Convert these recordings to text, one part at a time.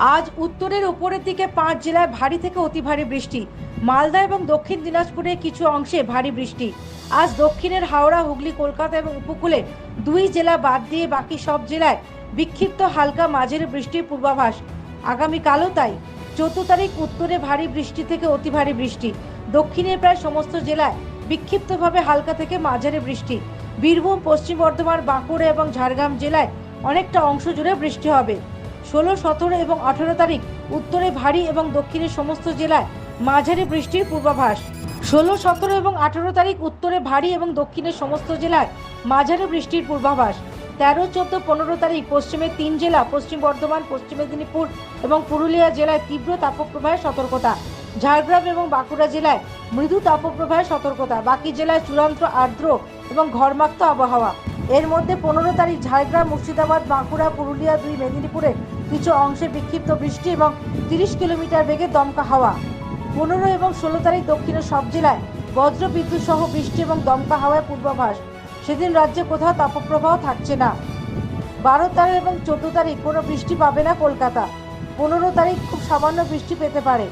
আজ উত্তরের উপরের দিকে পাঁচ জেলায় ভারী থেকে অতি ভারী বৃষ্টি। মালদা এবং দক্ষিণ দিনাজপুরের কিছু অংশে ভারী বৃষ্টি। আজ দক্ষিণের হাওড়া, হুগলি, কলকাতা এবং উপকূলে দুই জেলা বাদ দিয়ে বাকি সব জেলায় বিক্ষিপ্ত হালকা মাঝের বৃষ্টির পূর্বাভাস। আগামীকালও তাই। চৌদ্দ তারিখ উত্তরে ভারী বৃষ্টি থেকে অতি ভারী বৃষ্টি। দক্ষিণের প্রায় সমস্ত জেলায় বিক্ষিপ্তভাবে হালকা থেকে মাঝারি বৃষ্টি। বীরভূম, পশ্চিম বর্ধমান, বাঁকুড়া এবং ঝাড়গ্রাম জেলায় অনেকটা অংশ জুড়ে বৃষ্টি হবে। ষোলো, সতেরো এবং আঠেরো তারিখ উত্তরে ভারী এবং দক্ষিণের সমস্ত জেলায় মাঝারি বৃষ্টির পূর্বাভাস। ষোলো, সতেরো এবং আঠেরো তারিখ উত্তরে ভারী এবং দক্ষিণের সমস্ত জেলায় মাঝারি বৃষ্টির পূর্বাভাস। তেরো, চোদ্দ, পনেরো তারিখ পশ্চিমের তিন জেলা, পশ্চিম বর্ধমান, পশ্চিম মেদিনীপুর এবং পুরুলিয়া জেলায় তীব্র তাপপ্রবাহের সতর্কতা। ঝাড়গ্রাম এবং বাঁকুড়া জেলায় মৃদু তাপপ্রবাহের সতর্কতা। বাকি জেলায় চূড়ান্ত আর্দ্র এবং ঘরমাক্ত আবহাওয়া। এর মধ্যে পনেরো তারিখ ঝাড়গ্রাম, মুর্শিদাবাদ, বাঁকুড়া, পুরুলিয়া দুই, মেদিনীপুরে কিছু অংশে বিক্ষিপ্ত বৃষ্টি এবং তিরিশ কিলোমিটার বেগে দমকা হাওয়া। পনেরো এবং ষোলো তারিখ দক্ষিণের সব জেলায় বজ্র বিদ্যুৎ সহ বৃষ্টি এবং দমকা হাওয়ায় পূর্বাভাস। সেদিন রাজ্যে কোথাও তাপপ্রবাহ থাকছে না। বারো তারিখ এবং চোদ্দ তারিখ কোনো বৃষ্টি পাবে না কলকাতা। পনেরো তারিখ খুব সামান্য বৃষ্টি পেতে পারে।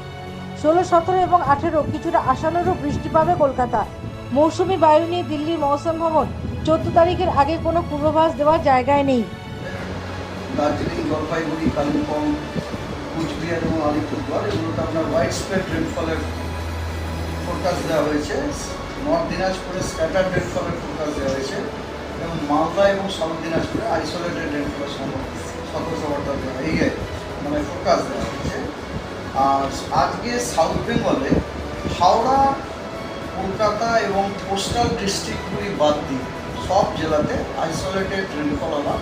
ষোলো, সতেরো এবং আঠেরো কিছুটা আশানুরূপ বৃষ্টি পাবে কলকাতা। মৌসুমি বায়ু নিয়ে দিল্লির মৌসুম ভবন চোদ্দ তারিখের আগে কোনো পূর্বাভাস দেওয়ার জায়গায় নেই। দার্জিলিং, জলপাইগুড়ি, কালিম্পং, কুচবিহার এবং আলিপুরদুয়ার, এগুলোতে আপনার হোয়াইট স্প্রেড রেনফলের ফোরকাস্ট দেওয়া হয়েছে। নর্থ দিনাজপুরে স্ক্যাটার রেনফলের ফোরকাস্ট দেওয়া হয়েছে এবং মালদা এবং সাউথ দিনাজপুরে আইসোলেটেড রেনফলের সতর্কবার্তা দেওয়া এই মানে ফোরকাস্ট দেওয়া হয়েছে। আর আজকে সাউথ বেঙ্গলে হাওড়া, কলকাতা এবং কোস্টাল ডিস্ট্রিক্টগুলি বাদ দিয়ে সব জেলাতে আইসোলেটেড রেনফল হয়েছে